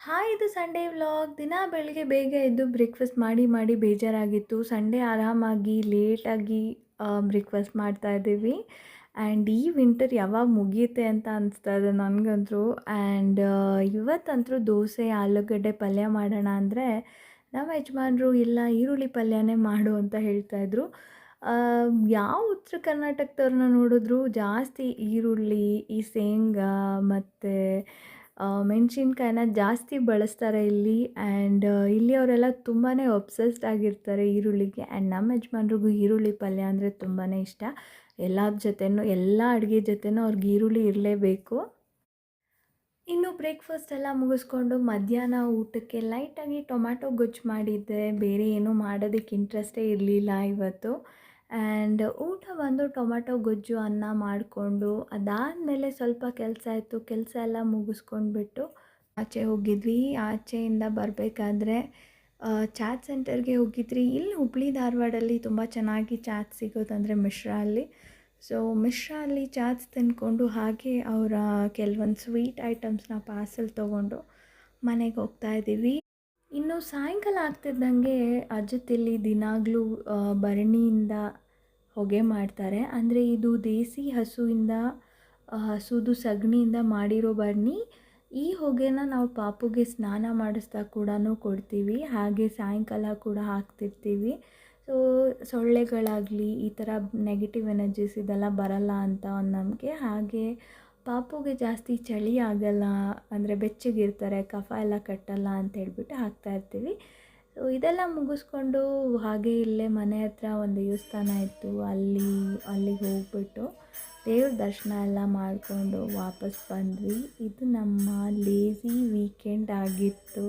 Hi, ಇದು Sunday vlog. ದಿನ ಬೆಳಗ್ಗೆ ಬೇಗ ಎದ್ದು ಬ್ರೇಕ್ಫಾಸ್ಟ್ ಮಾಡಿ ಮಾಡಿ ಬೇಜಾರಾಗಿತ್ತು. ಸಂಡೇ ಆರಾಮಾಗಿ, ಲೇಟಾಗಿ ಬ್ರೇಕ್ಫಾಸ್ಟ್ ಮಾಡ್ತಾ ಇದ್ದೀವಿ. ಆ್ಯಂಡ್ ಈ ವಿಂಟರ್ ಯಾವಾಗ ಮುಗಿಯುತ್ತೆ ಅಂತ ಅನಿಸ್ತಾ ಇದೆ ನನಗಂತೂ. ಆ್ಯಂಡ್ ಇವತ್ತಂತೂ ದೋಸೆ, ಆಲೂಗಡ್ಡೆ ಪಲ್ಯ ಮಾಡೋಣ ಅಂದರೆ ನಮ್ಮ ಯಜಮಾನರು, ಇಲ್ಲ, ಈರುಳ್ಳಿ ಪಲ್ಯನೇ ಮಾಡು ಅಂತ ಹೇಳ್ತಾಯಿದ್ರು ಯಾವ ಉತ್ತರ ಕರ್ನಾಟಕದವ್ರನ್ನ ನೋಡಿದ್ರು ಜಾಸ್ತಿ ಈರುಳ್ಳಿ, ಈ ಶೇಂಗಾ, ಮತ್ತು ಮೆಣಸಿನ್ಕಾಯಿನ ಜಾಸ್ತಿ ಬಳಸ್ತಾರೆ ಇಲ್ಲಿ ಆ್ಯಂಡ್ ಇಲ್ಲಿಯವರೆಲ್ಲ ತುಂಬಾ ಒಬ್ಸೆಸ್ಡ್ ಆಗಿರ್ತಾರೆ ಈರುಳ್ಳಿಗೆ ಆ್ಯಂಡ್ ನಮ್ಮ ಯಜಮಾನ್ರಿಗೂ ಈರುಳ್ಳಿ ಪಲ್ಯ ಅಂದರೆ ತುಂಬಾ ಇಷ್ಟ. ಎಲ್ಲ ಜೊತೆನೂ, ಎಲ್ಲ ಅಡುಗೆ ಜೊತೆನೂ ಅವ್ರಿಗೆ ಈರುಳ್ಳಿ ಇರಲೇಬೇಕು. ಇನ್ನು ಬ್ರೇಕ್ಫಾಸ್ಟ್ ಎಲ್ಲ ಮುಗಿಸ್ಕೊಂಡು ಮಧ್ಯಾಹ್ನ ಊಟಕ್ಕೆ ಲೈಟಾಗಿ ಟೊಮ್ಯಾಟೊ ಗೊಜ್ಜು ಮಾಡಿದ್ದೆ. ಬೇರೆ ಏನೂ ಮಾಡೋದಕ್ಕೆ ಇಂಟ್ರೆಸ್ಟೇ ಇರಲಿಲ್ಲ ಇವತ್ತು. ಆ್ಯಂಡ್ ಊಟ ಬಂದು ಟೊಮ್ಯಾಟೊ ಗೊಜ್ಜು, ಅನ್ನ ಮಾಡಿಕೊಂಡು ಅದಾದಮೇಲೆ ಸ್ವಲ್ಪ ಕೆಲಸ ಇತ್ತು ಕೆಲಸ ಎಲ್ಲ ಮುಗಿಸ್ಕೊಂಡ್ಬಿಟ್ಟು ಆಚೆ ಹೋಗಿದ್ವಿ. ಆಚೆಯಿಂದ ಬರಬೇಕಾದ್ರೆ ಚಾಟ್ ಸೆಂಟರ್ಗೆ ಹೋಗಿದ್ರಿ. ಇಲ್ಲಿ ಹುಬ್ಳಿ ಧಾರವಾಡಲ್ಲಿ ತುಂಬ ಚೆನ್ನಾಗಿ ಚಾಟ್ ಸಿಗೋದಂದರೆ ಮಿಶ್ರಾ ಅಲ್ಲಿ. ಸೊ, ಮಿಶ್ರಾ ಅಲ್ಲಿ ಚಾಟ್ಸ್ ತಿನ್ಕೊಂಡು ಹಾಗೆ ಅವರ ಕೆಲವೊಂದು ಸ್ವೀಟ್ ಐಟಮ್ಸ್ನ ಪಾರ್ಸೆಲ್ ತೊಗೊಂಡು ಮನೆಗೆ ಹೋಗ್ತಾ ಇದ್ದೀವಿ. ಇನ್ನು ಸಾಯಂಕಾಲ ಆಗ್ತಿದ್ದಂಗೆ ಅಜ್ಜತಿಲ್ಲಿ ದಿನಾಗಲೂ ಭರಣಿಯಿಂದ ಹೊಗೆ ಮಾಡ್ತಾರೆ. ಅಂದರೆ ಇದು ದೇಸಿ ಹಸುವಿಂದ ಹಸುದು ಸಗಣಿಯಿಂದ ಮಾಡಿರೋ ಭರಣಿ. ಈ ಹೊಗೆನ ನಾವು ಪಾಪುಗೆ ಸ್ನಾನ ಮಾಡಿಸ್ತಾ ಕೂಡ ಕೊಡ್ತೀವಿ. ಹಾಗೆ ಸಾಯಂಕಾಲ ಕೂಡ ಹಾಕ್ತಿರ್ತೀವಿ. ಸೊ ಸೊಳ್ಳೆಗಳಾಗಲಿ, ಈ ಥರ ನೆಗೆಟಿವ್ ಎನರ್ಜೀಸ್ ಇದೆಲ್ಲ ಬರಲ್ಲ ಅಂತ ಒಂದು ನಂಬಿಕೆ. ಹಾಗೆ ಪಾಪುಗೆ ಜಾಸ್ತಿ ಚಳಿ ಆಗಲ್ಲ, ಅಂದರೆ ಬೆಚ್ಚಗಿರ್ತಾರೆ, ಕಫ ಎಲ್ಲ ಕಟ್ಟಲ್ಲ ಅಂತ ಹೇಳ್ಬಿಟ್ಟು ಹಾಕ್ತಾ ಇರ್ತೀವಿ. ಸೊ ಇದೆಲ್ಲ ಮುಗಿಸ್ಕೊಂಡು ಹಾಗೆ ಇಲ್ಲೇ ಮನೆ ಹತ್ರ ಒಂದು ದೇವಸ್ಥಾನ ಇತ್ತು, ಅಲ್ಲಿ ಅಲ್ಲಿಗೆ ಹೋಗ್ಬಿಟ್ಟು ದೇವ್ರ ದರ್ಶನ ಎಲ್ಲ ಮಾಡಿಕೊಂಡು ವಾಪಸ್ ಬಂದ್ವಿ. ಇದು ನಮ್ಮ ಲೇಝಿ ವೀಕೆಂಡ್ ಆಗಿತ್ತು.